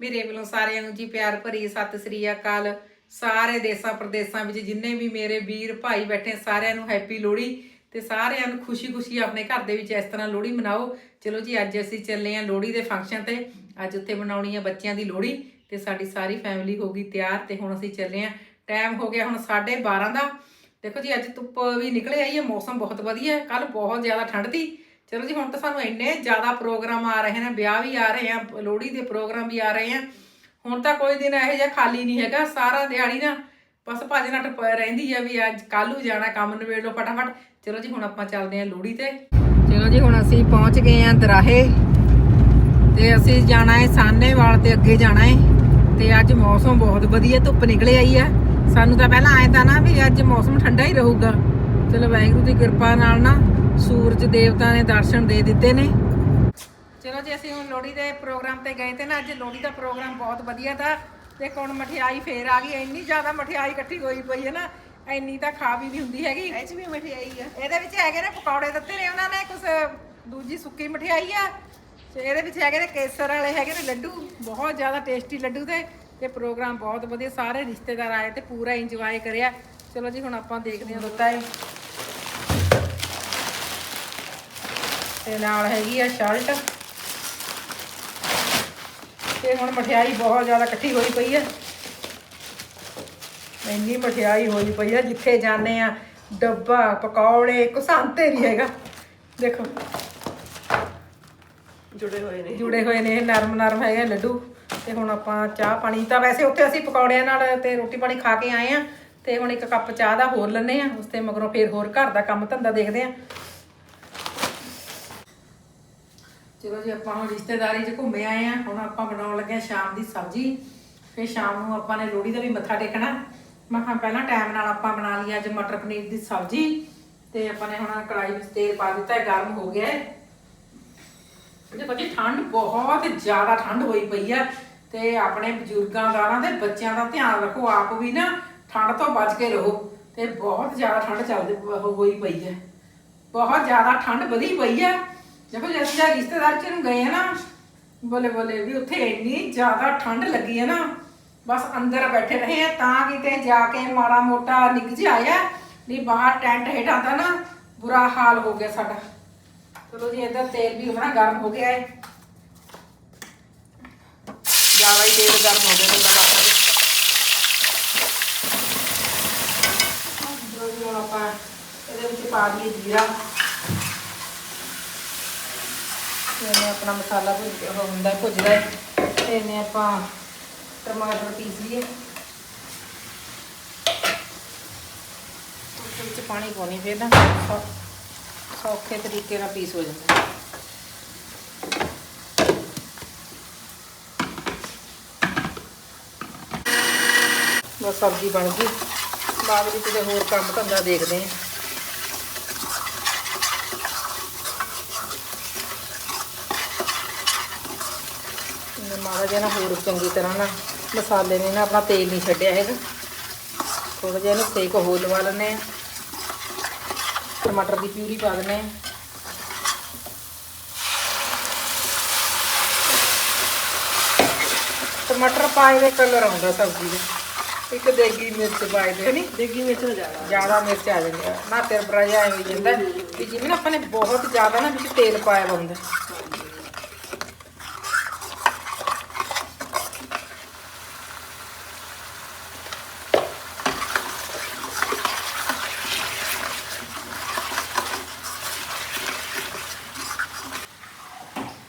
ਮੇਰੇ ਵੱਲੋਂ ਸਾਰਿਆਂ ਨੂੰ ਜੀ ਪਿਆਰ ਭਰੀ ਸਤਿ ਸ੍ਰੀ ਅਕਾਲ। ਸਾਰੇ ਦੇਸਾਂ ਪ੍ਰਦੇਸਾਂ ਵਿੱਚ ਜਿੰਨੇ ਵੀ ਮੇਰੇ ਵੀਰ ਭਾਈ ਬੈਠੇ ਸਾਰਿਆਂ ਨੂੰ ਹੈਪੀ ਲੋਹੜੀ ਤੇ ਸਾਰਿਆਂ ਨੂੰ ਖੁਸ਼ੀ-ਖੁਸ਼ੀ ਆਪਣੇ ਘਰ ਦੇ ਵਿੱਚ ਇਸ ਤਰ੍ਹਾਂ ਲੋਹੜੀ ਮਨਾਓ। ਚਲੋ ਜੀ, ਅੱਜ ਅਸੀਂ ਚੱਲੇ ਆਂ ਲੋਹੜੀ ਦੇ ਫੰਕਸ਼ਨ ਤੇ। ਅੱਜ ਉੱਥੇ ਮਨਾਉਣੀ ਆ ਬੱਚਿਆਂ ਦੀ ਲੋਹੜੀ ਤੇ ਸਾਡੀ ਸਾਰੀ ਫੈਮਿਲੀ ਹੋ ਗਈ ਤਿਆਰ ਤੇ ਹੁਣ ਅਸੀਂ ਚੱਲੇ ਆਂ ਟਾਈਮ ਹੋ ਗਿਆ ਹੁਣ 12:30 ਦਾ। ਦੇਖੋ ਜੀ, ਅੱਜ ਧੁੱਪ ਵੀ ਨਿਕਲੇ ਆਈ ਹੈ ਮੌਸਮ ਬਹੁਤ ਵਧੀਆ ਹੈ ਕੱਲ ਬਹੁਤ ਜ਼ਿਆਦਾ ਠੰਡ ਸੀ। ਚਲੋ ਜੀ, ਹੁਣ ਤਾਂ ਸਾਨੂੰ ਇੰਨੇ ਜ਼ਿਆਦਾ ਪ੍ਰੋਗਰਾਮ ਆ ਰਹੇ ਨੇ, ਵਿਆਹ ਵੀ ਆ ਰਹੇ ਆ, ਲੋਹੜੀ ਦੇ ਪ੍ਰੋਗਰਾਮ ਵੀ ਆ ਰਹੇ ਆ। ਹੁਣ ਤਾਂ ਕੋਈ ਦਿਨ ਇਹੋ ਜਿਹਾ ਖਾਲੀ ਨਹੀਂ ਹੈਗਾ, ਸਾਰਾ ਦਿਹਾੜੀ ਨਾ ਬਸ ਭੱਜ ਨੱਟ ਰਹਿੰਦੀ ਆ ਵੀ ਅੱਜ ਕੱਲ੍ਹ ਨੂੰ ਜਾਣਾ, ਕੰਮ ਨਿਬੇੜ ਲਓ ਫਟਾਫਟ। ਚਲੋ ਜੀ, ਹੁਣ ਆਪਾਂ ਚੱਲਦੇ ਆ ਲੋਹੜੀ ਤੇ। ਚਲੋ ਜੀ, ਹੁਣ ਅਸੀਂ ਪਹੁੰਚ ਗਏ ਆ ਦਰਾਹੇ ਤੇ ਅਸੀਂ ਜਾਣਾ ਹੈ ਸਾਨੇਵਾਲ ਤੇ ਅੱਗੇ ਜਾਣਾ ਹੈ ਤੇ ਅੱਜ ਮੌਸਮ ਬਹੁਤ ਵਧੀਆ, ਧੁੱਪ ਨਿਕਲੇ ਆਈ ਆ। ਸਾਨੂੰ ਤਾਂ ਪਹਿਲਾਂ ਆਏ ਤਾਂ ਨਾ ਵੀ ਅੱਜ ਮੌਸਮ ਠੰਡਾ ਹੀ ਰਹੂਗਾ। ਚਲੋ, ਵਾਹਿਗੁਰੂ ਦੀ ਕਿਰਪਾ ਨਾਲ ਨਾ ਸੂਰਜ ਦੇਵਤਾ ਨੇ ਦਰਸ਼ਨ ਦੇ ਦਿੱਤੇ ਨੇ। ਚਲੋ ਜੀ ਅਸੀਂ ਹੁਣ ਲੋਹੜੀ ਦੇ ਪ੍ਰੋਗਰਾਮ ਤੇ ਗਏ ਤੇ ਨਾ ਅੱਜ ਲੋਹੜੀ ਦਾ ਪ੍ਰੋਗਰਾਮ ਬਹੁਤ ਵਧੀਆ ਤਾਂ ਦੇਖੋ ਹੁਣ ਮਠਿਆਈ ਫੇਰ ਆ ਗਈ ਇੰਨੀ ਜ਼ਿਆਦਾ ਮਠਿਆਈ ਇਕੱਠੀ ਹੋਈ ਪਈ ਹੈ ਨਾ ਇੰਨੀ ਤਾਂ ਖਾ ਵੀ ਨਹੀਂ ਹੁੰਦੀ ਹੈਗੀ। ਇਹ ਚ ਵੀ ਮਠਿਆਈ ਆ। ਇਹਦੇ ਵਿੱਚ ਹੈਗੇ ਨੇ ਪਕੌੜੇ ਦਿੱਤੇ ਨੇ ਉਹਨਾਂ ਨੇ ਕੁਝ ਦੂਜੀ ਸੁੱਕੀ ਮਠਿਆਈ ਆ। ਤੇ ਇਹਦੇ ਵਿੱਚ ਹੈਗੇ ਨੇ ਕੇਸਰ ਵਾਲੇ ਹੈਗੇ ਨੇ ਲੱਡੂ ਬਹੁਤ ਜ਼ਿਆਦਾ ਟੇਸਟੀ ਲੱਡੂ ਤੇ ਤੇ ਪ੍ਰੋਗਰਾਮ ਬਹੁਤ ਵਧੀਆ ਸਾਰੇ ਰਿਸ਼ਤੇਦਾਰ ਆਏ ਤੇ ਪੂਰਾ ਇੰਜੋਏ ਕਰਿਆ। ਚਲੋ ਜੀ ਹੁਣ ਆਪਾਂ ਦੇਖਦੇ ਹਾਂ ਦਿੱਤਾ ਹੈ। ਤੇ ਨਾਲ ਹੈਗੀ ਆ ਸ਼ਰਟ। ਤੇ ਹੁਣ ਮਠਿਆਈ ਬਹੁਤ ਜ਼ਿਆਦਾ ਇਕੱਠੀ ਹੋਈ ਪਈ ਹੈ ਇੰਨੀ ਮਠਿਆਈ ਹੋਈ ਪਈ ਆ ਜਿੱਥੇ ਜਾਂਦੇ ਆ ਡੱਬਾ ਪਕੌੜੇ ਕੁਸਾਂਤੇ ਨਹੀਂ ਹੈਗਾ। ਦੇਖੋ। ਜੁੜੇ ਹੋਏ ਨੇ। ਜੁੜੇ ਹੋਏ ਨੇ ਨਰਮ ਨਰਮ ਹੈਗੇ ਲੱਡੂ। ਤੇ ਹੁਣ ਆਪਾਂ ਚਾਹ ਪਾਣੀ ਤਾਂ ਵੈਸੇ ਉੱਥੇ ਅਸੀਂ ਪਕੌੜਿਆਂ ਨਾਲ ਤੇ ਰੋਟੀ ਪਾਣੀ ਖਾ ਕੇ ਆਏ ਆ। ਤੇ ਹੁਣ ਇੱਕ ਕੱਪ ਚਾਹ ਦਾ ਹੋਰ ਲੈਣੇ ਆ ਉਸ ਤੇ ਮਗਰੋਂ ਫੇਰ ਹੋਰ ਘਰ ਦਾ ਕੰਮ ਧੰਦਾ ਦੇਖਦੇ ਆ। ਚਲੋ ਜੀ, ਆਪਾਂ ਹੁਣ ਰਿਸ਼ਤੇਦਾਰੀ 'ਚ ਘੁੰਮੇ ਆਏ ਆ। ਹੁਣ ਆਪਾਂ ਬਣਾਉਣ ਲੱਗੇ ਆ ਸ਼ਾਮ ਦੀ ਸਬਜ਼ੀ। ਫਿਰ ਸ਼ਾਮ ਨੂੰ ਆਪਾਂ ਨੇ ਲੋਹੜੀ ਦਾ ਵੀ ਮੱਥਾ ਟੇਕਣਾ। ਮੈਂ ਕਿਹਾ ਪਹਿਲਾਂ ਟਾਈਮ ਨਾਲ ਆਪਾਂ ਬਣਾ ਲਈ ਅੱਜ ਮਟਰ ਪਨੀਰ ਦੀ ਸਬਜ਼ੀ। ਤੇ ਆਪਾਂ ਨੇ ਹੁਣ ਕੜਾਈ ਵਿੱਚ ਤੇਲ ਪਾ ਦਿੱਤਾ ਹੈ, ਗਰਮ ਹੋ ਗਿਆ ਹੈ। ਦੇਖੋ ਜੀ ਠੰਡ ਬਹੁਤ ਜ਼ਿਆਦਾ ਠੰਡ ਹੋਈ ਪਈ ਆ। ਤੇ ਆਪਣੇ ਬਜ਼ੁਰਗਾਂ ਦਾ ਨਾ ਤੇ ਬੱਚਿਆਂ ਦਾ ਧਿਆਨ ਰੱਖੋ, ਆਪ ਵੀ ਨਾ ਠੰਡ ਤੋਂ ਬਚ ਕੇ ਰਹੋ। ਤੇ ਬਹੁਤ ਜ਼ਿਆਦਾ ਠੰਡ ਚੱਲਦੀ ਹੋਈ ਪਈ ਹੈ। ਬਹੁਤ ਜ਼ਿਆਦਾ ਠੰਡ ਵਧੀ ਪਈ ਆ ਦੇਖੋ ਜੇ ਅਸੀਂ ਰਿਸ਼ਤੇਦਾਰ ਚ ਨੂੰ ਗਏ ਆ ਨਾ, ਬੋਲੇ ਬੋਲੇ ਵੀ ਉੱਥੇ ਇੰਨੀ ਜ਼ਿਆਦਾ ਠੰਡ ਲੱਗੀ ਹੈ ਨਾ, ਬਸ ਅੰਦਰ ਬੈਠੇ ਰਹੇ ਆ, ਤਾਂ ਕਿਤੇ ਜਾ ਕੇ ਮਾੜਾ ਮੋਟਾ ਨਿੱਘ ਜਿਹਾ ਆਇਆ ਨਹੀਂ ਬਾਹਰ ਟੈਂਟ ਹੇਠਾਂ ਤਾਂ ਨਾ ਬੁਰਾ ਹਾਲ ਹੋ ਗਿਆ ਸਾਡਾ। ਚਲੋ ਜੀ ਇਹਦਾ ਤੇਲ ਵੀ ਆਪਣਾ ਗਰਮ ਹੋ ਗਿਆ ਹੈ। ਜ਼ਿਆਦਾ ਹੀ ਤੇਲ ਗਰਮ ਹੋ ਗਿਆ ਤਾਂ ਬਾਤਾਂ ਦੇ ਚਲੋ ਜੀ ਹੁਣ ਆਪਾਂ ਇਹਦੇ ਵਿੱਚ ਪਾ ਦਈਏ ਜੀਰਾ। ਤੇ ਇਹਨੇ ਆਪਣਾ ਮਸਾਲਾ ਭੁੱਜ ਹੁੰਦਾ ਭੁੱਜਦਾ ਹੈ। ਤੇ ਇਹਨੇ ਆਪਾਂ ਟਮਾਟਰ ਪੀਸ ਲਈਏ। ਉਸ ਵਿੱਚ ਪਾਣੀ ਪਾਉਣੀ ਫਿਰ ਨਾ। ਸੌਖੇ ਤਰੀਕੇ ਨਾਲ ਪੀਸ ਹੋ ਜਾਂਦਾ ਬਸ ਸਬਜ਼ੀ ਬਣ ਗਈ। ਬਾਅਦ ਵਿੱਚ ਤੇ ਹੋਰ ਕੰਮ ਧੰਦਾ ਦੇਖਦੇ ਹਾਂ। ਮਾੜਾ ਜਿਹਾ ਨਾ ਹੋਰ ਚੰਗੀ ਤਰ੍ਹਾਂ ਨਾ ਮਸਾਲੇ ਨੇ ਨਾ ਆਪਣਾ ਤੇਲ ਨਹੀਂ ਛੱਡਿਆ ਹੈਗਾ। ਥੋੜਾ ਜਿਹਾ ਇਹਨੂੰ ਸੇਕ ਹੋਰ ਲਵਾ ਆ ਟਮਾਟਰ ਦੀ ਪਿਊਰੀ ਪਾ ਆ ਟਮਾਟਰ ਪਾਏ ਦੇ ਕਲਰ ਆਉਂਦਾ ਸਬਜ਼ੀ ਦਾ। ਇੱਕ ਦੇਗੀ ਮਿਰਚ ਪਾਏ ਦੇ। ਨਹੀਂ ਦੇਗੀ ਮਿਰਚ ਜਾਣਾ ਜ਼ਿਆਦਾ ਮਿਰਚ ਆ ਜਾਂਦੀ ਆ। ਨਾ ਤੇਰ ਬਰਾਇਆ ਐਵੇਂ ਜਾਂਦਾ ਵੀ ਜਿਵੇਂ ਨਾ ਆਪਾਂ ਨੇ ਬਹੁਤ ਜ਼ਿਆਦਾ ਨਾ ਵਿੱਚ ਤੇਲ ਪਾਇਆ ਹੁੰਦਾ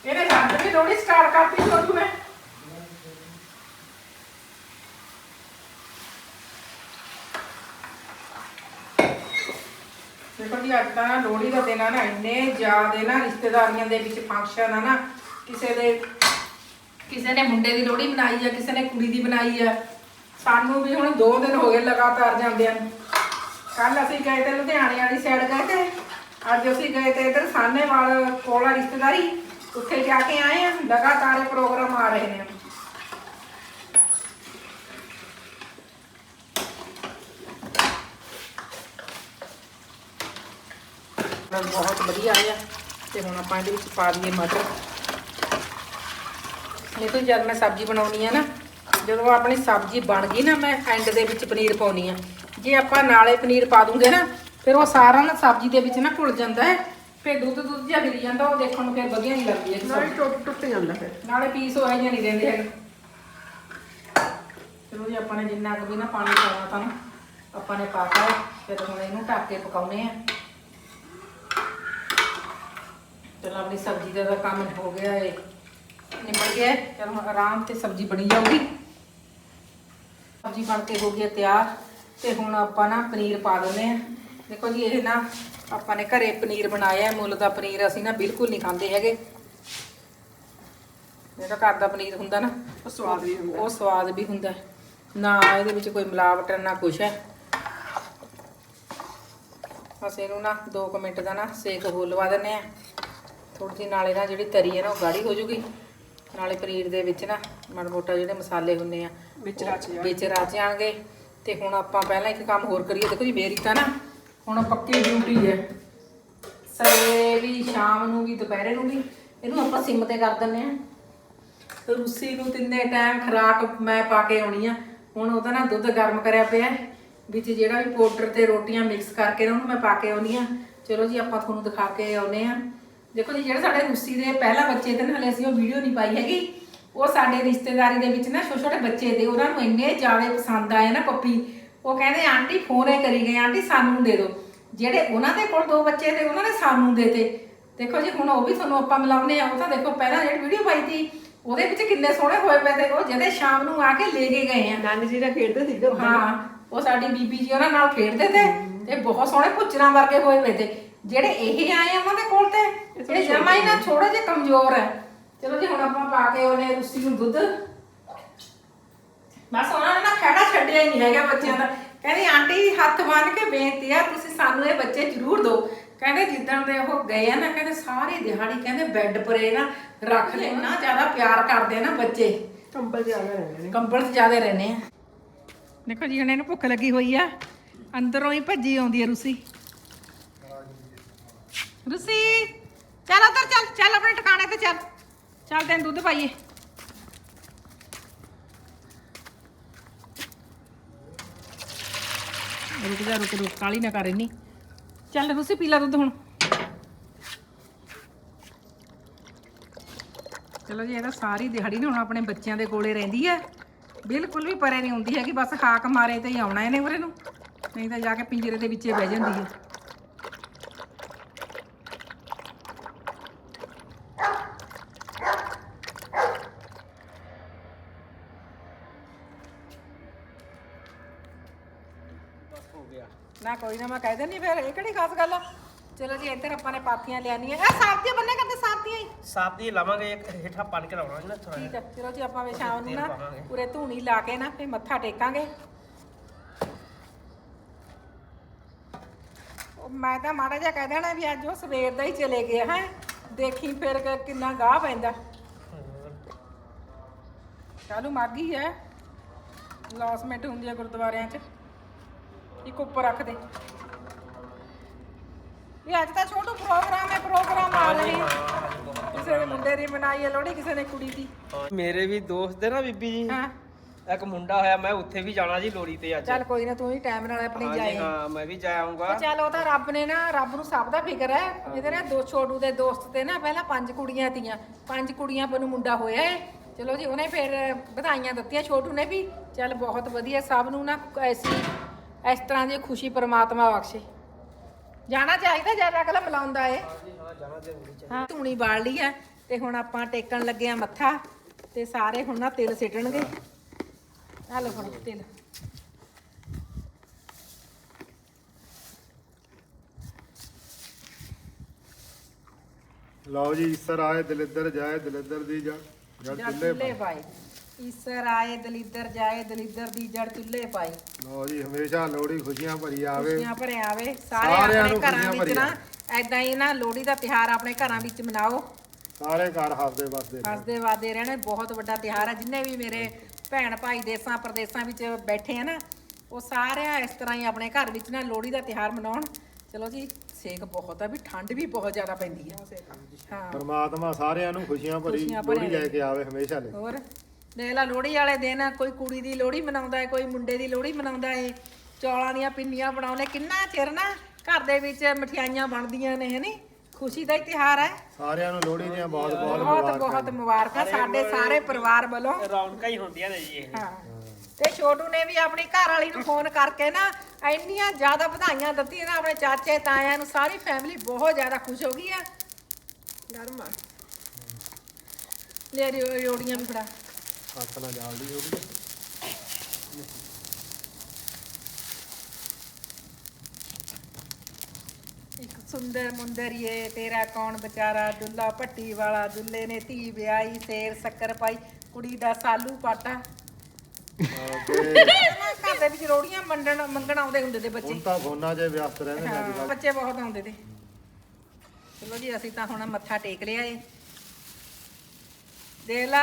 ਇਹਨੇ ਰੱਬ ਵੀ ਥੋੜੀ ਸਟਾਰਟ ਕਰਤੀ ਛੋਟੂ ਨੇ ਦੇਖੋ ਅੱਜ ਤਾਂ ਨਾ ਲੋਹੜੀ ਦਾ ਦਿਨ ਆ ਨਾ, ਇੰਨੇ ਜ਼ਿਆਦੇ ਨਾ ਰਿਸ਼ਤੇਦਾਰੀਆਂ ਦੇ ਵਿੱਚ, ਫੰਕਸ਼ਨ ਆ ਨਾ, ਕਿਸੇ ਦੇ ਕਿਸੇ ਨੇ ਮੁੰਡੇ ਦੀ ਲੋਹੜੀ ਬਣਾਈ ਆ, ਕਿਸੇ ਨੇ ਕੁੜੀ ਦੀ ਬਣਾਈ ਆ। ਸਾਨੂੰ ਵੀ ਹੁਣ 2 ਦਿਨ ਹੋ ਗਏ ਲਗਾਤਾਰ ਜਾਂਦਿਆਂ ਨੂੰ। ਕੱਲ ਅਸੀਂ ਗਏ ਤੇ ਲੁਧਿਆਣੇ ਵਾਲੀ ਸਾਈਡ ਗਏ ਤੇ, ਅੱਜ ਅਸੀਂ ਗਏ ਤੇ ਇਧਰ ਸਾਹਨੇਵਾਲ ਕੋਲਾ ਰਿਸ਼ਤੇਦਾਰੀ, ਉੱਥੇ ਜਾ ਕੇ ਆਏ ਆ, ਲਗਾਤਾਰ ਇਹ ਪ੍ਰੋਗਰਾਮ ਆ ਰਹੇ ਨੇ। ਬਹੁਤ ਵਧੀਆ ਆਇਆ ਤੇ ਹੁਣ ਆਪਾਂ ਇਹਦੇ ਵਿੱਚ ਪਾ ਦਈਏ ਮਟਰ। ਇਹ ਤੋਂ ਜਦ ਮੈਂ ਸਬਜ਼ੀ ਬਣਾਉਣੀ ਆ ਨਾ ਜਦੋਂ ਆਪਣੀ ਸਬਜ਼ੀ ਬਣ ਗਈ ਨਾ ਮੈਂ ਐਂਡ ਦੇ ਵਿੱਚ ਪਨੀਰ ਪਾਉਣੀ ਆ। ਜੇ ਆਪਾਂ ਨਾਲੇ ਪਨੀਰ ਪਾ ਦੂੰਗੇ ਨਾ ਫਿਰ ਉਹ ਸਾਰਾ ਨਾ ਸਬਜ਼ੀ ਦੇ ਵਿੱਚ ਨਾ ਘੁਲ ਜਾਂਦਾ ਹੈ। ਫਿਰ ਦੁੱਧ ਦੁੱਧ ਜਿਹਾ ਗਿਰ ਜਾਂਦਾ ਉਹ ਦੇਖਣ ਨੂੰ ਫਿਰ ਵਧੀਆ ਨਹੀਂ ਲੱਗਦੀ ਹੈ ਨਾਲੇ ਟੁੱਟ ਟੁੱਟ ਜਾਂਦਾ ਫਿਰ। ਨਾਲੇ ਪੀਸ ਹੋਏ ਜਾਂ ਨਹੀਂ ਰਹਿੰਦੇ ਹੈਗੇ। ਚਲੋ ਜੀ ਆਪਾਂ ਨੇ ਜਿੰਨਾ ਕੁ ਵੀ ਨਾ ਪਾਣੀ ਪਾਉਣਾ ਤਾਂ ਆਪਾਂ ਨੇ ਪਾਤਾ ਹੈ। ਫਿਰ ਹੁਣ ਇਹਨੂੰ ਢੱਕ ਕੇ ਪਕਾਉਨੇ ਆ। ਚਲੋ ਆਪਣੀ ਸਬਜ਼ੀ ਦਾ ਤਾਂ ਕੰਮ ਹੋ ਗਿਆ ਹੈ ਨਿਮੜ ਗਿਆ। ਚਲੋ ਹੁਣ ਆਰਾਮ ਤੇ ਸਬਜ਼ੀ ਬਣੀ ਜਾਊਗੀ। ਸਬਜ਼ੀ ਬਣ ਕੇ ਹੋ ਗਈ ਹੈ ਤਿਆਰ। ਤੇ ਹੁਣ ਆਪਾਂ ਨਾ ਪਨੀਰ ਪਾ ਦਿੰਦੇ ਆ। ਦੇਖੋ ਜੀ ਇਹ ਨਾ ਆਪਾਂ ਨੇ ਘਰੇ ਪਨੀਰ ਬਣਾਇਆ ਮੁੱਲ ਦਾ ਪਨੀਰ ਅਸੀਂ ਨਾ ਬਿਲਕੁਲ ਨਹੀਂ ਖਾਂਦੇ ਹੈਗੇ। ਜਿਹੜਾ ਘਰ ਦਾ ਪਨੀਰ ਹੁੰਦਾ ਨਾ ਉਹ ਸਵਾਦ ਵੀ ਹੁੰਦਾ। ਉਹ ਸਵਾਦ ਵੀ ਹੁੰਦਾ। ਨਾ ਇਹਦੇ ਵਿੱਚ ਕੋਈ ਮਿਲਾਵਟ ਨਾ ਕੁਛ ਹੈ। ਬਸ ਇਹਨੂੰ ਨਾ 2 ਮਿੰਟ ਦਾ ਨਾ ਸੇਕ ਹੋ ਲਵਾ ਦਿੰਨੇ ਆ। ਥੋੜੀ ਜਿਹੀ ਨਾਲੇ ਨਾ ਜਿਹੜੀ ਤਰੀ ਹੈ ਨਾ ਉਹ ਗਾੜੀ ਹੋ ਜੂਗੀ। ਨਾਲੇ ਪਨੀਰ ਦੇ ਵਿੱਚ ਨਾ ਮਾੜਾ ਮੋਟਾ ਜਿਹੜੇ ਮਸਾਲੇ ਹੁੰਦੇ ਆ ਵਿੱਚ ਰਚ ਜਾਣਗੇ। ਵਿੱਚ ਰਚ ਜਾਣਗੇ। ਤੇ ਹੁਣ ਆਪਾਂ ਪਹਿਲਾਂ ਇੱਕ ਕੰਮ ਹੋਰ ਕਰੀਏ। ਦੇਖੋ ਜੀ ਮੇਰੀ ਤਾਂ ਨਾ ਹੁਣ ਪੱਕੀ ਡਿਊਟੀ ਹੈ। ਸਵੇਰੇ ਵੀ ਸ਼ਾਮ ਨੂੰ ਵੀ ਦੁਪਹਿਰੇ ਨੂੰ ਵੀ ਇਹਨੂੰ ਆਪਾਂ ਸਿਮ ਤੇ ਕਰ ਦਿੰਨੇ ਆ ਰੂਸੀ ਨੂੰ ਤਿੰਨੇ ਟਾਈਮ ਖਰਾਕ ਮੈਂ ਪਾ ਕੇ ਆਉਣੀ ਆ। ਹੁਣ ਉਹਦਾ ਨਾ ਦੁੱਧ ਗਰਮ ਕਰਿਆ ਪਿਆ। ਵਿੱਚ ਜਿਹੜਾ ਵੀ ਪਾਊਡਰ ਤੇ ਰੋਟੀਆਂ ਮਿਕਸ ਕਰਕੇ ਉਹਨੂੰ ਮੈਂ ਪਾ ਕੇ ਆਉਣੀ ਆ। ਚਲੋ ਜੀ ਆਪਾਂ ਤੁਹਾਨੂੰ ਦਿਖਾ ਕੇ ਆਉਨੇ ਆ। ਦੇਖੋ ਜੀ ਜਿਹੜੇ ਸਾਡੇ ਰੂਸੀ ਦੇ ਪਹਿਲਾ ਬੱਚੇ ਤੇ ਨਾਲੇ ਅਸੀਂ ਉਹ ਵੀਡੀਓ ਨਹੀਂ ਪਾਈ ਹੈਗੀ ਉਹ ਸਾਡੇ ਰਿਸ਼ਤੇਦਾਰੀ ਦੇ ਵਿੱਚ ਨਾ ਛੋਟੇ ਛੋਟੇ ਬੱਚੇ ਦੇ ਉਹਨਾਂ ਨੂੰ ਇੰਨੇ ਜ਼ਿਆਦਾ ਪਸੰਦ ਆਏ ਨਾ ਪੱਪੀ ਉਹ ਕਹਿੰਦੇ ਆਂਟੀ ਫੋਨ ਹੀ ਕਰੀ ਗਏ ਆਂਟੀ ਸਾਨੂੰ ਦੇ ਦਿਓ। ਜਿਹੜੇ ਉਹਨਾਂ ਦੇ ਕੋਲ ਦੋ ਬੱਚੇ ਤੇ ਉਹਨਾਂ ਨੇ ਸਾਨੂੰ ਦੇਤੇ ਦੇਖੋ ਜੀ ਹੁਣ ਉਹ ਵੀ ਤੁਹਾਨੂੰ ਆਪਾਂ ਮਿਲਾਉਨੇ ਆ ਉਹ ਤਾਂ ਦੇਖੋ ਪਹਿਲਾਂ ਜਿਹੜੀ ਵੀਡੀਓ ਪਾਈ ਸੀ ਉਹਦੇ ਵਿੱਚ ਕਿੰਨੇ ਸੋਹਣੇ ਹੋਏ ਪਏ ਤੇ ਉਹ ਜਦੇ ਸ਼ਾਮ ਨੂੰ ਆ ਕੇ ਲੈ ਕੇ ਗਏ ਆ। ਨਾਨੀ ਜੀ ਨਾਲ ਖੇਡਦੇ ਸੀ ਹਾਂ ਉਹ ਸਾਡੀ ਬੀਬੀ ਜੀ ਉਹਨਾਂ ਨਾਲ ਖੇਡਦੇ ਤੇ ਤੇ ਬਹੁਤ ਸੋਹਣੇ ਪੁੱਚਰਾਂ ਵਰਗੇ ਹੋਏ ਪਏ ਤੇ। ਜਿਹੜੇ ਇਹ ਆਏ ਆ ਉਹਨਾਂ ਦੇ ਕੋਲ ਤੇ ਇਹ ਜਮਾ ਹੀ ਨਾ ਥੋੜੇ ਜਿਹਾ ਕਮਜ਼ੋਰ ਹੈ ਚਲੋ ਜੀ ਹੁਣ ਆਪਾਂ ਪਾ ਕੇ ਉਹਨੇ ਰੁੱਸੀ ਨੂੰ ਦੁੱਧ। ਬਸ ਉਹਨਾਂ ਨੇ ਨਾ ਖੜਾ ਛੱਡਿਆ ਹੀ ਨਹੀਂ ਹੈਗਾ ਬੱਚਿਆਂ ਦਾ। ਕਹਿੰਦੀ ਆਂਟੀ ਹੱਥ ਬੰਨ ਕੇ ਬੇਨਤੀ ਆ ਤੁਸੀਂ ਸਾਨੂੰ ਇਹ ਬੱਚੇ ਜ਼ਰੂਰ ਦਿਓ। ਕਹਿੰਦੇ ਜਿੱਦਣ ਦੇ ਉਹ ਗਏ ਆ ਨਾ ਕਹਿੰਦੇ ਸਾਰੀ ਦਿਹਾੜੀ ਕਹਿੰਦੇ ਬੈੱਡ ਪਰੇ ਨਾ ਰੱਖ ਲੈ ਨਾ ਜ਼ਿਆਦਾ ਪਿਆਰ ਕਰਦੇ ਨਾ ਬੱਚੇ। ਕੰਬਲ ਜ਼ਿਆਦਾ ਰਹਿੰਦੇ ਨੇ। ਕੰਬਲ ਜ਼ਿਆਦਾ ਰਹਿੰਦੇ ਆ। ਦੇਖੋ ਜੀ ਹੁਣ ਇਹਨੂੰ ਭੁੱਖ ਲੱਗੀ ਹੋਈ ਆ। ਅੰਦਰੋਂ ਹੀ ਭੱਜੀ ਆਉਂਦੀ ਆ ਰੁਸੀ। ਰੁਸੀ, ਚੱਲ ਉੱਧਰ ਚੱਲ ਚੱਲ ਆਪਣੇ ਟਿਕਾਣੇ ਤੇ ਚੱਲ। ਚੱਲ ਤੈਨੂੰ ਦੁੱਧ ਪਾਈਏ। ਰੁਕ ਜਾ, ਰੁਕ ਰੁਕ, ਕਾਲੀ ਨਾ ਕਰ ਇੰਨੀ। ਚੱਲ ਰੁਸੀ, ਪੀ ਲੈ ਦੁੱਧ ਹੁਣ। ਚਲੋ ਜੀ, ਇਹ ਤਾਂ ਸਾਰੀ ਦਿਹਾੜੀ ਨਾ ਹੁਣ ਆਪਣੇ ਬੱਚਿਆਂ ਦੇ ਕੋਲੇ ਰਹਿੰਦੀ ਹੈ। ਬਿਲਕੁਲ ਵੀ ਪਰੇ ਨਹੀਂ ਹੁੰਦੀ ਹੈਗੀ, ਬਸ ਹਾਕ ਮਾਰੇ ਤੇ ਹੀ ਆਉਣਾ ਇਹਨੇ ਉਰੇ ਨੂੰ। ਨਹੀਂ ਤਾਂ ਜਾ ਕੇ ਪਿੰਜਰੇ ਦੇ ਵਿੱਚੇ ਬਹਿ ਜਾਂਦੀ ਹੈ। ਨਾ ਕੋਈ ਨਾ ਮੈਂ ਕਹਿ ਦਿੰਦੀ ਫਿਰ ਇਹ ਕਿਹੜੀ ਖਾਸ ਗੱਲ ਆ? ਚਲੋ ਜੀ ਇੱਧਰ ਆਪਾਂ ਨੇ ਪਾਥੀਆਂ ਲਿਆਨੀਆਂ ਇਹ ਸਾਫਤੀਆਂ ਬੰਨੇ ਕਰਦੇ ਸਾਫਤੀਆਂ ਹੀ? ਸਾਫ਼ ਦੀ ਲਾਵਾਂਗੇ ਇੱਕ ਹੇਠਾਂ ਪਾਣ ਕੇ ਲਾਉਣਾ ਜੀ ਨਾ ਥੋੜਾ ਠੀਕ ਹੈ ਚਲੋ ਜੀ ਆਪਾਂ ਵੇ ਸ਼ਾਮ ਨੂੰ ਨਾ ਪਾਵਾਂਗੇ। ਪੂਰੇ ਧੂਣੀ ਲਾ ਕੇ ਨਾ ਫੇ ਮੱਥਾ ਟੇਕਾਂਗੇ। ਉਹ ਮੈਂ ਤਾਂ ਮਾੜਾ ਜਿਹਾ ਕਹਿ ਦੇਣਾ ਵੀ ਅੱਜ ਉਹ ਸਵੇਰ ਦਾ ਹੀ ਚਲੇ ਗਏ ਹੈ? ਦੇਖੀ ਫਿਰ ਕਿ ਕਿੰਨਾ ਗਾਹ ਪੈਂਦਾ। ਚਾਲੂ ਮਾਗੀ ਹੈ ਲੌਸਮੈਂਟ ਹੁੰਦੀ ਹੈ ਗੁਰਦੁਆਰਿਆਂ 'ਚ। ਇੱਕ ਉੱਪਰ ਰੱਖ ਦੇ। ਇਹ ਅੱਜ ਤਾਂ ਛੋਟੂ ਪ੍ਰੋਗਰਾਮ ਹੈ ਪ੍ਰੋਗਰਾਮ ਆ ਰਹੇ ਕਿਸੇ ਦੇ ਮੁੰਡੇ ਦੀ ਮਨਾਈ ਹੈ ਲੋਹੜੀ ਕਿਸੇ ਨੇ ਕੁੜੀ ਦੀ। ਮੇਰੇ ਵੀ ਦੋਸਤ ਦੇ ਨਾ ਬੀਬੀ ਜੀ। ਹਾਂ। ਇੱਕ ਮੁੰਡਾ ਹੋਇਆ ਮੈਂ ਉੱਥੇ ਵੀ ਜਾਣਾ ਜੀ ਲੋੜੀ ਤੇ ਅੱਜ। ਚੱਲ ਕੋਈ ਨਾ ਤੂੰ ਵੀ ਟਾਈਮ ਨਾਲ ਆਪਣੀ ਹਾਂਜੀ ਜਾਏ। ਹਾਂ ਮੈਂ ਵੀ ਜਾ ਆਉਂਗਾ ਉਹ ਚੱਲ ਉਹ ਤਾਂ ਰੱਬ ਨੇ ਨਾ ਰੱਬ ਨੂੰ ਸਭ ਦਾ ਫਿਕਰ ਹੈ। ਇਹਦੇ ਨਾਲ ਦੋ ਛੋਟੂ ਦੇ ਦੋਸਤ ਤੇ ਨਾ ਪਹਿਲਾਂ ਪੰਜ ਕੁੜੀਆਂ ਤੀਆਂ। ਪੰਜ ਕੁੜੀਆਂ ਪਰ ਨੂੰ ਮੁੰਡਾ ਹੋਇਆ ਏ ਚਲੋ ਜੀ ਉਹਨੇ ਫਿਰ ਵਧਾਈਆਂ ਦਿੱਤੀਆਂ ਛੋਟੂ ਨੇ ਵੀ। ਚੱਲ ਬਹੁਤ ਵਧੀਆ ਸਭ ਨੂੰ ਨਾ ਐਸੀ ਇਸ ਤਰ੍ਹਾਂ ਦੀ ਖੁਸ਼ੀ ਪ੍ਰਮਾਤਮਾ ਬਖਸ਼ੇ। ਜਾਣਾ ਚਾਹੀਦਾ ਜਦ ਅਗਲਾ ਬੁਲਾਉਂਦਾ ਏ ਹਾਂ ਧੂਣੀ ਬਾਲ ਲਈ ਹੈ ਤੇ ਹੁਣ ਆਪਾਂ ਟੇਕਣ ਲੱਗੇ ਆ ਮੱਥਾ ਤੇ ਸਾਰੇ ਹੁਣ ਨਾ ਤਿਲ ਸਿੱਟਣਗੇ। ਆ ਲਓ ਹੁਣ ਤਿਲ। ਲਓ ਜੀ ਈਸਰ ਆਏ ਦਲਿੱਦਰ ਜਾਏ ਦਲਿੱਦਰ ਦੀ ਜੜ ਜੜ ਚੁੱਲੇ ਚੁੱਲੇ ਪਾਏ ਈਸਰ ਆਏ ਦਲਿੱਦਰ ਜਾਏ ਦਲਿੱਦਰ ਦੀ ਜੜ ਚੁੱਲੇ ਪਾਏ ਲਓ ਜੀ ਹਮੇਸ਼ਾ ਲੋਹੜੀ ਖੁਸ਼ੀਆਂ ਭਰੀ ਆਵੇ। ਖੁਸ਼ੀਆਂ ਭਰੇ ਆਵੇ ਸਾਰੇ ਸਾਰਿਆਂ ਆਪਣੇ ਨੂੰ ਘਰਾਂ ਖੁਸ਼ੀਆਂ ਵਿੱਚ ਨਾ। ਐਦਾਂ ਹੀ ਨਾ ਲੋਹੜੀ ਦਾ ਤਿਹਾਰ ਆਪਣੇ ਘਰਾਂ ਵਿੱਚ ਮਨਾਓ। ਸਾਰੇ ਘਰ ਹੱਸਦੇ ਵਸਦੇ ਰਹਿਣ। ਹੱਸਦੇ ਵਾਦੇ ਰਹਿਣ ਬਹੁਤ ਵੱਡਾ ਤਿਹਾਰ ਹੈ ਜਿੰਨੇ ਵੀ ਮੇਰੇ ਭੈਣ ਭਾਈ ਦੇਸਾਂ ਪ੍ਰਦੇਸਾਂ ਵਿੱਚ ਬੈਠੇ ਆ ਨਾ ਉਹ ਸਾਰੇ ਇਸ ਤਰ੍ਹਾਂ ਹੀ ਆਪਣੇ ਘਰ ਵਿੱਚ ਨਾ ਲੋਹੜੀ ਦਾ ਤਿਹਾਰ ਮਨਾਉਣ। ਚਲੋ ਜੀ ਸੇਕ ਬਹੁਤ ਆ ਵੀ ਠੰਡ ਵੀ ਬਹੁਤ ਜ਼ਿਆਦਾ ਪੈਂਦੀ ਆ। ਹਾਂ। ਪਰਮਾਤਮਾ ਸਾਰਿਆਂ ਨੂੰ ਖੁਸ਼ੀਆਂ ਭਰੀ ਖੁਸ਼ੀਆਂ ਲੋਹੜੀ ਲੈ ਕੇ ਆਵੇ ਹਮੇਸ਼ਾ ਲਈ। ਹੋਰ? ਦੇਖ ਲਾ ਲੋਹੜੀ ਵਾਲੇ ਦਿਨ ਕੋਈ ਕੁੜੀ ਦੀ ਲੋਹੜੀ ਮਨਾਉਂਦਾ ਹੈ ਕੋਈ ਮੁੰਡੇ ਦੀ ਲੋਹੜੀ ਮਨਾਉਂਦਾ ਹੈ ਚੌਲਾਂ ਦੀਆਂ ਪਿੰਨੀਆਂ ਬਣਾਉਂਦੇ ਕਿੰਨਾ ਚਿਰ ਨਾ ਘਰ ਦੇ ਵਿੱਚ ਮਠਿਆਈਆਂ ਬਣਦੀਆਂ ਨੇ ਹਨੀ ਖੁਸ਼ੀ ਦਾ ਹੀ ਤਿਉਹਾਰ ਹੈ। ਸਾਰਿਆਂ ਨੂੰ ਲੋਹੜੀ ਦੀਆਂ ਬਹੁਤ ਬਹੁਤ ਬਹੁਤ ਮੁਬਾਰਕਾਂ ਬਹੁਤ ਮੁਬਾਰਕਾਂ ਸਾਡੇ ਸਾਰੇ ਪਰਿਵਾਰ ਵੱਲੋਂ। ਰੌਣਕਾਂ ਹੀ ਹੁੰਦੀਆਂ ਨੇ ਜੀ ਇਹ। ਹਾਂ। ਤੇ ਛੋਟੂ ਨੇ ਵੀ ਆਪਣੀ ਘਰ ਵਾਲੀ ਨੂੰ ਫੋਨ ਕਰਕੇ ਨਾ ਇੰਨੀਆਂ ਜ਼ਿਆਦਾ ਵਧਾਈਆਂ ਦਿੱਤੀਆਂ ਨਾ ਆਪਣੇ ਚਾਚੇ ਤਾਇਆਂ ਨੂੰ ਸਾਰੀ ਫੈਮਿਲੀ ਬਹੁਤ ਜ਼ਿਆਦਾ ਖੁਸ਼ ਹੋ ਗਈ ਆ। ਗਰਮ ਲੈ ਰਿਓ ਰੋੜੀਆਂ ਵੀ ਫੜਾ। ਹੱਥ ਨਾਲ ਜਾਲਦੀ ਹੋ ਗਈ ਇੱਕ ਸੁੰਦਰ ਮੁੰਦਰੀਏ ਤੇਰਾ ਕੌਣ ਵਿਚਾਰਾ? ਦੁੱਲਾ ਭੱਟੀ ਵਾਲਾ ਦੁੱਲੇ ਨੇ ਧੀ ਵਿਆਹੀ ਸੇਰ ਸ਼ੱਕਰ ਪਾਈ ਕੁੜੀ ਦਾ ਸਾਲੂ ਪਾਟਾ। ਘਰ ਦੇ ਵਿੱਚ ਰੋੜੀਆਂ ਮੰਡਣ ਮੰਗਣ ਆਉਂਦੇ ਹੁੰਦੇ ਤੇ ਬੱਚੇ। ਹੁਣ ਤਾਂ ਫੋਨਾਂ 'ਚ ਵਿਅਸਤ ਰਹਿੰਦੇ ਨੇ ਅੱਜ ਹਾਂ, ਬੱਚੇ ਬਹੁਤ ਆਉਂਦੇ ਤੇ। ਚਲੋ ਜੀ ਅਸੀਂ ਤਾਂ ਹੁਣ ਮੱਥਾ ਟੇਕ ਲਿਆ ਏ। ਦੇਖ ਲਾ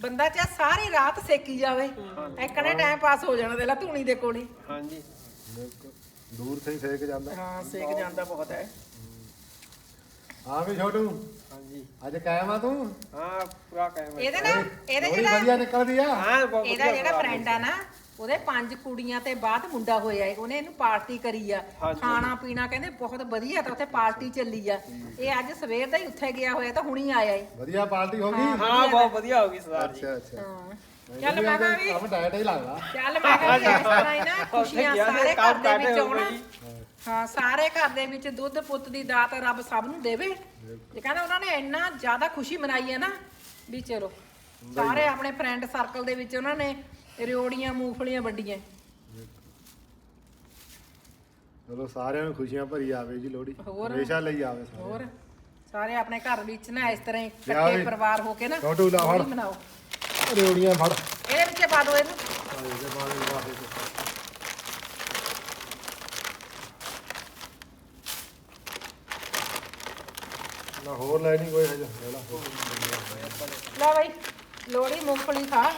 ਬੰਦਾ ਚਾਹ ਸਾਰੀ ਰਾਤ ਸੇਕੀ ਜਾਵੇ। ਇੱਕਨੇ ਟਾਈਮ ਪਾਸ ਹੋ ਜਾਣਾ ਦੇਖ ਲਾ ਧੂਣੀ ਦੇ ਕੋਲ ਹੀ। ਹਾਂਜੀ। ਦੂਰ ਸੇ ਹੀ ਸੇਕ ਜਾਂਦਾ। ਹਾਂ ਸੇਕ ਜਾਂਦਾ ਬਹੁਤ ਹੈ। ਹਾਂ। ਵੀ ਛੋਟੂ। ਹਾਂਜੀ। ਅੱਜ ਕਾਇਮ ਆ ਤੂੰ? ਹਾਂ ਪੂਰਾ ਕਾਇਮ ਹੈ। ਇਹਦੇ ਨਾ ਇਹਦੇ ਜਿਹੜਾ ਵਧੀਆ ਨਿਕਲਦੀ ਆ। ਹਾਂ ਬਹੁਤ ਇਹਦਾ ਵਧੀਆ ਜਿਹੜਾ ਫਰੈਂਡ ਆ ਨਾ ਉਹਦੇ ਪੰਜ ਕੁੜੀਆਂ ਤੇ ਬਾਅਦ ਮੁੰਡਾ ਹੋਇਆ ਏ ਉਹਨੇ ਇਹਨੂੰ ਪਾਰਟੀ ਕਰੀ ਆ। ਹਾਂਜੀ। ਖਾਣਾ ਪੀਣਾ ਕਹਿੰਦੇ ਬਹੁਤ ਵਧੀਆ ਤਾਂ ਉੱਥੇ ਪਾਰਟੀ ਚੱਲੀ ਆ। ਇਹ ਅੱਜ ਸਵੇਰ ਦਾ ਹੀ ਉੱਥੇ ਗਿਆ ਹੋਇਆ ਤਾਂ ਹੁਣੀ ਆਇਆ ਏ। ਵਧੀਆ ਪਾਰਟੀ ਹੋ ਗਈ? ਹਾਂ ਬਹੁਤ ਵਧੀਆ ਹੋ ਗਈ ਸਰਦਾਰ ਜੀ ਅੱਛਾ ਅੱਛਾ। ਹਾਂ। ਚੱਲ ਮੈਂ ਕਿਹਾ ਵੀ ਆਪ ਡਾਇਟ ਹੀ ਲੱਗਦਾ। ਚੱਲ ਮੈਂ ਕਿਹਾ ਵੀ ਇਸ ਤਰ੍ਹਾਂ ਹੀ ਨਾ ਖੁਸ਼ੀਆਂ ਗਿਆ ਸਾਰੇ ਕੰਮ ਘਰ ਦੇ ਵਿੱਚ ਆਉਣਾ। ਹਾਂ ਸਾਰੇ ਘਰ ਦੇ ਵਿੱਚ ਦੁੱਧ ਪੁੱਤ ਦੀ ਦਾਤ ਰੱਬ ਸਭ ਨੂੰ ਦੇਵੇ। ਇਹ ਕਹਿੰਦਾ ਉਹਨਾਂ ਨੇ ਇੰਨਾ ਜ਼ਿਆਦਾ ਖੁਸ਼ੀ ਮਨਾਈ ਹੈ ਨਾ ਵੀ ਚਲੋ ਸਾਰੇ ਆਪਣੇ ਫਰੈਂਡ ਸਰਕਲ ਦੇ ਵਿੱਚ ਉਹਨਾਂ ਨੇ ਰਿਓੜੀਆਂ ਮੂੰਗਫਲੀਆਂ ਵੰਡੀਆਂ। ਚਲੋ ਸਾਰਿਆਂ ਨੂੰ ਖੁਸ਼ੀਆਂ ਭਰੀ ਆਵੇ ਜੀ ਲੋਹੜੀ। ਹੋਰ। ਹਮੇਸ਼ਾ ਲਈ ਆਵੇ ਸਾਰੇ। ਹੋਰ? ਸਾਰੇ ਆਪਣੇ ਘਰ ਵਿੱਚ ਨਾ ਇਸ ਤਰ੍ਹਾਂ ਹੀ ਲਿਆ ਇਕੱਠੇ ਵੀ। ਪਰਿਵਾਰ ਹੋ ਕੇ ਨਾ ਛੋਟੂ ਲਾ ਲੋਹੜੀ ਫੜ। ਮਨਾਓ। ਰੇਉੜੀਆਂ ਫੜ। ਇਹਦੇ ਵਿੱਚ ਪਾ ਦਿਓ ਇਹਨੂੰ। ਇਹਦੇ ਬਾਰੇ ਵਾਹੇ ਨਾ ਹੋਰ ਲੈ ਨਹੀਂ ਕੋਈ ਹਜੇ। ਲੈ ਲਾ। ਲੈ ਬਈ ਲੋਹੜੀ ਮੂੰਗਫਲੀ ਖਾ।